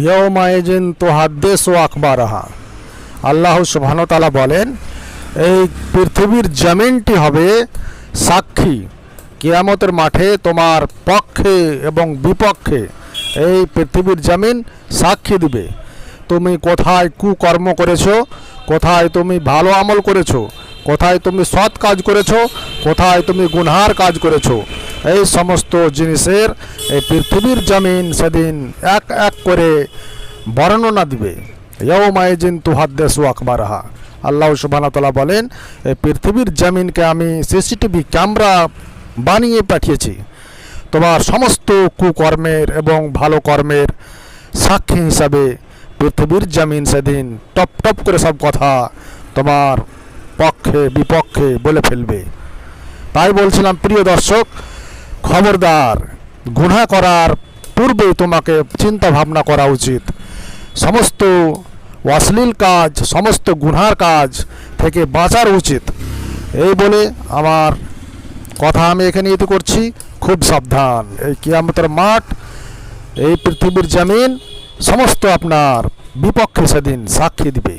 ইয়মাইজিন তো হাদ্দেস ও আকবারাহা। আল্লাহ সুবহানতালা বলেন, এই পৃথিবীর জমিনটি হবে সাক্ষী। কিয়ামতের মাঠে তোমার পক্ষে এবং বিপক্ষে এই পৃথিবীর জমিন সাক্ষী দিবে। তুমি কোথায় কুকর্ম করেছ? কোথায় তুমি ভালো আমল করেছ? কোথায় তুমি সৎ কাজ করেছ? কোথায় তুমি গুনহার কাজ করেছ? এই সমস্ত জিনিসের এই পৃথিবীর জমিন সেদিন এক এক করে বর্ণনা দিবে। ইয়ো ইয়ৌমাইজিন তুহাদ্দেসু আকবারাহা। আল্লাহ সুবহানাহু বলেন, এই পৃথিবীর জমিনকে আমি সিসিটিভি ক্যামেরা বানিয়ে পাঠিয়েছি। তোমার সমস্ত কুকর্মের এবং ভালো কর্মের সাক্ষী হিসাবে পৃথিবীর জমিন সেদিন টপ টপ করে সব কথা তোমার পক্ষে, বিপক্ষে বলে ফেলবে। তাই বলছিলাম, প্রিয় দর্শক খবরদার, গুণা করার পূর্বে তোমাকে চিন্তা ভাবনা করা উচিত। সমস্ত অশ্লীল কাজ, সমস্ত গুনহার কাজ থেকে বাঁচার উচিত। এই বলে আমার কথা আমি এখানে ইতি করছি। খুব সাবধান। এই কিয়ামতের মাঠ, এই পৃথিবীর জমিন, সমস্ত আপনার বিপক্ষে সেদিন সাক্ষী দিবে।